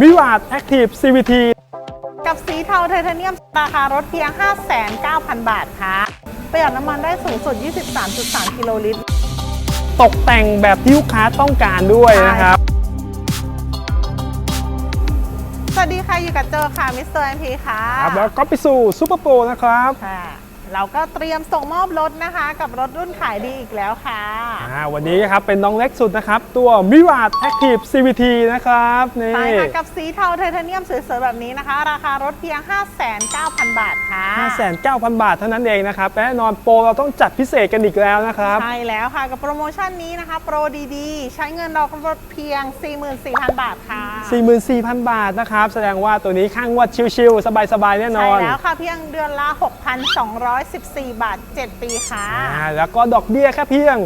มิวาดแอคทีฟ CVT กับสีเทาไทเทเนียมราคารถเพียง 5,900 บาทค่ะประหยัดน้ำมันได้สูงสุด 23.3 กิโลลิตร ตกแต่งแบบที่ลูกค้าต้องการด้วยนะครับ สวัสดีค่ะ อยู่กับเจอค่ะ มิสเตอร์แอพีค่ะ ครับแล้วก็ไปสู่ซูเปอร์โปรนะครับ ค่ะ เราก็เตรียมส่งมอบรถนะคะ กับรถรุ่นขายดีอีกแล้วค่ะอ่าวันนี้ครับเป็นน้องเล็กสุดนะครับ ตัวมิวาดแอคทีฟ CVT นะครับนี่ใช่ค่ะกับสีเทาไทเทเนียมสวยๆแบบนี้นะคะ ราคารถเพียง 5,900 บาทค่ะ 5,900 บาทเท่านั้นเองนะครับและแน่นอนโปรเราต้องจัดพิเศษกันอีกแล้วนะครับ ใช่แล้วค่ะกับโปรโมชั่นนี้นะคะ โปรดีๆ ใช้เงินดอกรถเพียง 44,000 บาทค่ะ 44,000 บาทนะครับ แสดงว่าตัวนี้ข้างงวดชิวๆสบายๆแน่นใช่อนแล้วค่ะเพียงเดือนละ6,214 บาท 7 ปีค่ะ อ่าแล้วก็ดอกเบี้ยแค่เพียง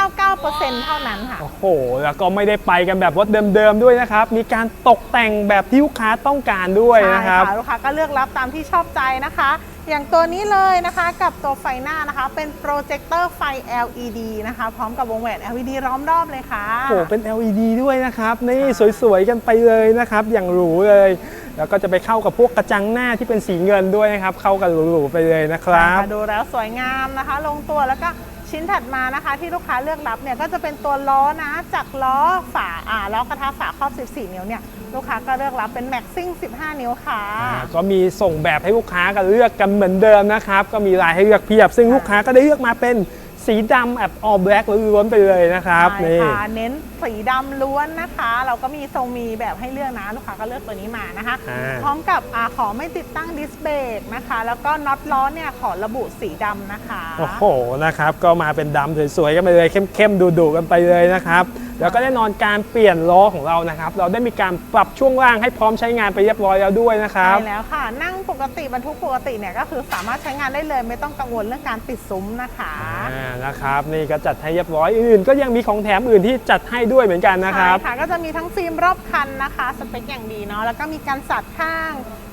1.99%เท่านั้นค่ะ โอ้โห แล้วก็ไม่ได้ไปกันแบบรถเดิมๆด้วยนะครับ มีการตกแต่งแบบที่ลูกค้าต้องการด้วยนะครับ ใช่ลูกค้าก็เลือกรับตามที่ชอบใจนะคะ อย่างตัวนี้เลยนะคะกับตัวไฟหน้านะคะ เป็นโปรเจคเตอร์ไฟ LED นะคะ พร้อมกับวงแหวน LED ล้อมรอบเลยค่ะ โอ้โหเป็น LED ด้วยนะครับ นี่สวยๆ กันไปเลยนะครับ อย่างหรูเลยแล้วก็จะไปเข้ากับพวกกระจังหน้าที่เป็นสีเงินด้วยนะครับ เข้ากันหรูๆไปเลยนะครับค่ะดูแล้วสวยงามนะคะ ลงตัวแล้วก็ชิ้นถัดมานะคะที่ลูกค้าเลือกรับเนี่ยก็จะเป็นตัวล้อนะจากล้อฝาอ่าล้อกระทะฝาครอบ 14 นิ้วเนี่ยลูกค้าก็เลือกรับเป็นแม็กซิ่ง 15 นิ้วค่ะอ่าก็มีส่งแบบให้ลูกค้ากันเลือกกันเหมือนเดิมนะครับ ก็มีลายให้เลือกเพียบ ซึ่งลูกค้าก็ได้เลือกมาเป็น สีดำแบบ all black ล้วนๆไปเลยนะครับใช่นี่ ค่ะเน้นสีดำล้วนนะคะ เราก็มีทรงมีแบบให้เลือกนะลูกค้าก็เลือกตัวนี้มานะคะ อ่า พร้อมกับอาขอไม่ติดตั้งดิสเบรกนะคะ แล้วก็น็อตล้อเนี่ยขอระบุสีดำนะคะ โอ้โหนะครับ ก็มาเป็นดำสวยๆกันไปเลยเข้มๆดุๆกันไปเลยนะครับ แล้วก็แน่นอนการเปลี่ยนล้อของเรานะครับ เราได้มีการปรับช่วงล่างให้พร้อมใช้งานไปเรียบร้อยแล้วด้วยนะครับ ใช่แล้วค่ะ นั่งปกติบรรทุกปกติเนี่ยก็คือสามารถใช้งานได้เลยไม่ต้องกังวลเรื่องการติดซุ้มนะคะ อ่านะครับนี่ก็จัดให้เรียบร้อยอื่นๆก็ยังมีของแถมอื่นที่จัดให้ด้วยเหมือนกันนะครับ ใช่ค่ะก็จะมีทั้งฟิล์มรอบคันนะคะ สเปคอย่างดีเนาะแล้วก็มีการสัดข้าง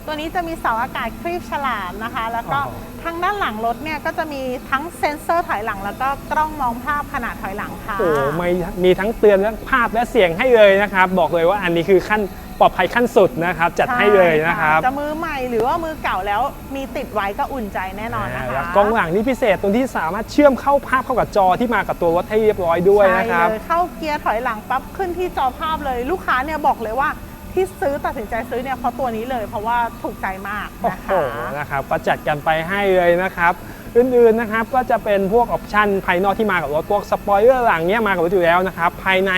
ตัวนี้จะมีเสาอากาศครีบฉลามนะคะ แล้วก็อ๋อ ทางด้านหลังรถเนี่ยก็จะมีทั้งเซ็นเซอร์ถอยหลัง แล้วก็กล้องมองภาพขนาดถอยหลังค่ะ โอ้โหไม่มีทั้งเตือนและภาพและเสียงให้เลยนะครับ บอกเลยว่าอันนี้คือขั้นปลอดภัยขั้นสุดนะครับ จัดให้เลยนะครับ ใช่จะมือใหม่หรือว่ามือเก่าแล้วมีติดไว้ก็อุ่นใจแน่นอนนะแล้วคะกล้องหลังนี่พิเศษตรงที่สามารถเชื่อมเข้าภาพเข้ากับจอที่มากับตัวรถให้เรียบร้อยด้วยนะครับ ใช่เลยเข้าเกียร์ถอยหลังปั๊บขึ้นที่จอภาพเลย ลูกค้าเนี่ยบอกเลยว่า ที่ซื้อตัดสินใจซื้อเนี่ยเพราะตัวนี้เลย เพราะว่าถูกใจมากโอ้นะโหคะ นะครับก็จัดกันไปให้เลยนะครับ อื่นๆนะครับก็จะเป็นพวกออปชันภายนอกที่มากับรถพวกสปอยเลอร์หลังเนี้ยมากับรถอยู่แล้วนะครับภายใน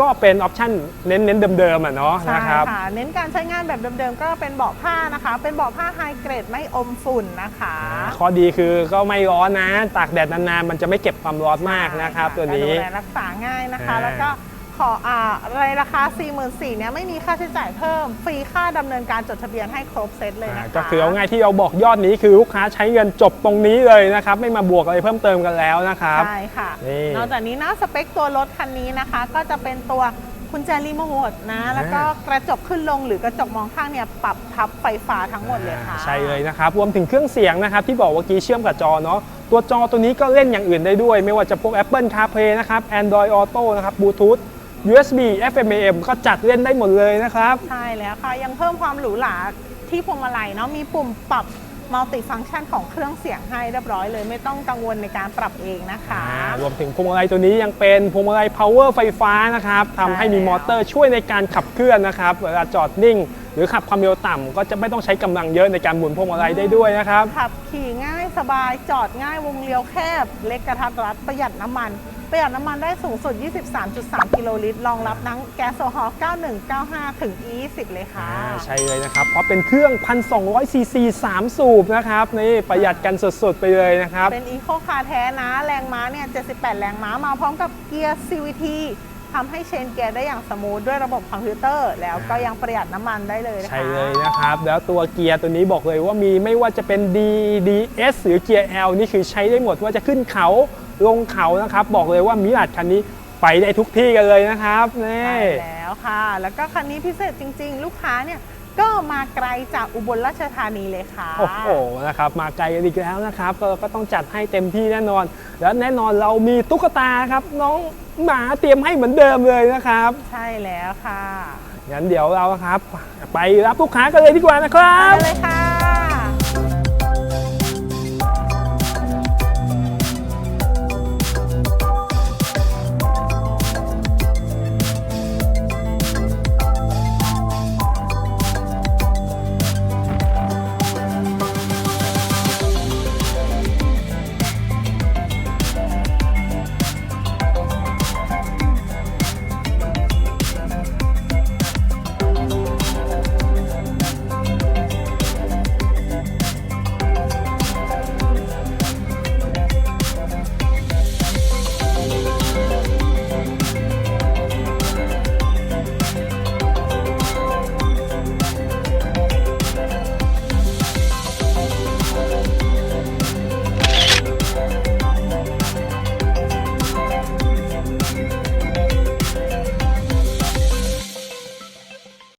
ก็เป็นออปชันเน้นๆเดิมๆอะเนาะใช่นะครับ ค่ะ เน้นการใช้งานแบบเดิมๆ ก็เป็นเบาะผ้านะคะ เป็นเบาะผ้าไฮเกรดไม่อมฝุ่นนะคะ ข้อดีคือก็ไม่ร้อนนะ ตากแดดนานๆ มันจะไม่เก็บความร้อนมากนะครับ ตัวนี้ก็ดูแลรักษาง่ายนะคะ อ่าแล้วก็ ขออ่าในราคา 44,000เนี่ยไม่มีค่าใช้จ่ายเพิ่ม ฟรีค่าดำเนินการจดทะเบียนให้ครบเซตเลยอ่านะคะ ก็คือเอาง่ายที่เราบอกยอดนี้คือลูกค้าใช้เงินจบตรงนี้เลยนะครับ ไม่มาบวกอะไรเพิ่มเติมกันแล้วนะครับ ใช่ค่ะ นี่นอกจากนี้นะสเปคตัวรถคันนี้นะคะ ก็จะเป็นตัวกุญแจรีโมทนะ แล้วก็กระจกขึ้นลงหรือกระจกมองข้างเนี่ยปรับพับไฟฟ้าทั้งหมดเลยค่ะ ใช่เลยนะครับ รวมถึงเครื่องเสียงนะครับ ที่บอกว่ากี้เชื่อมกับจอเนาะตัวจอตัวนี้ก็เล่นอย่างอื่นได้ด้วย ไม่ว่าจะพวก Apple CarPlay นะครับ Android Auto นะครับ Bluetooth USB FM AM ก็จัดเล่นได้หมดเลยนะครับ ใช่แล้วค่ะ ยังเพิ่มความหรูหราที่พวงมาลัยเนาะมีปุ่มปรับมัลติฟัง c t ชันของเครื่องเสียงให้เรียบร้อยเลย ไม่ต้องกังวลในการปรับเองนะคะอ่ารวมถึงพวงมาลัยตัวนี้ยังเป็นพวงมาลัย power ไฟฟ้านะครับทำให้มีมอเตอร์ช่วยในการขับเคลื่อนนะครับเวลาจอดนิ่ง หรือขับความเร็วต่ำก็จะไม่ต้องใช้กำลังเยอะในการหมุนพวงมาลัยได้ด้วยนะครับ ขับขี่ง่ายสบายจอดง่ายวงเลี้ยวแคบ เล็กกระทัดรัดประหยัดน้ำมัน ประหยัดน้ำมันได้สูงสุด 23.3 กิโลลิตร รองรับทั้งแก๊สโซฮอล์9195 ถึง E20 เลยค่ะ อ่าใช่เลยนะครับ เพราะเป็นเครื่อง 1,200 ซีซี 3 สูบนะครับ นี่ประหยัดกันสุดๆ ไปเลยนะครับ เป็นอีโคคาร์แท้นะ แรงม้าเนี่ย 78 แรงม้ามาพร้อมกับเกียร์ CVT ทำให้เชนเกียร์ได้อย่างสมูทด้วยระบบคอมพิวเตอร์ แล้วก็ยังประหยัดน้ำมันได้เลยนะคะ ใช่เลยนะครับ แล้วตัวเกียร์ตัวนี้บอกเลยว่ามีไม่ว่าจะเป็น D DS หรือเกียร์ L นี่คือใช้ได้หมดว่าจะขึ้นเขา ลงเขานะครับ บอกเลยว่ามิราดคันนี้ไปได้ทุกที่กันเลยนะครับนี่ใช่แล้วค่ะ แล้วก็คันนี้พิเศษจริง ๆ ลูกค้าเนี่ยก็มาไกลจากอุบลราชธานีเลยค่ะ โอ้โหนะครับมาไกลกันอีกแล้วนะครับก็ก็ต้องจัดให้เต็มที่แน่นอน แล้วแน่นอนเรามีตุ๊กตาครับ น้องหมาเตรียมให้เหมือนเดิมเลยนะครับ ใช่แล้วค่ะงั้นเดี๋ยวเราครับ ไปรับลูกค้ากันเลยดีกว่านะครับ ไปเลยค่ะ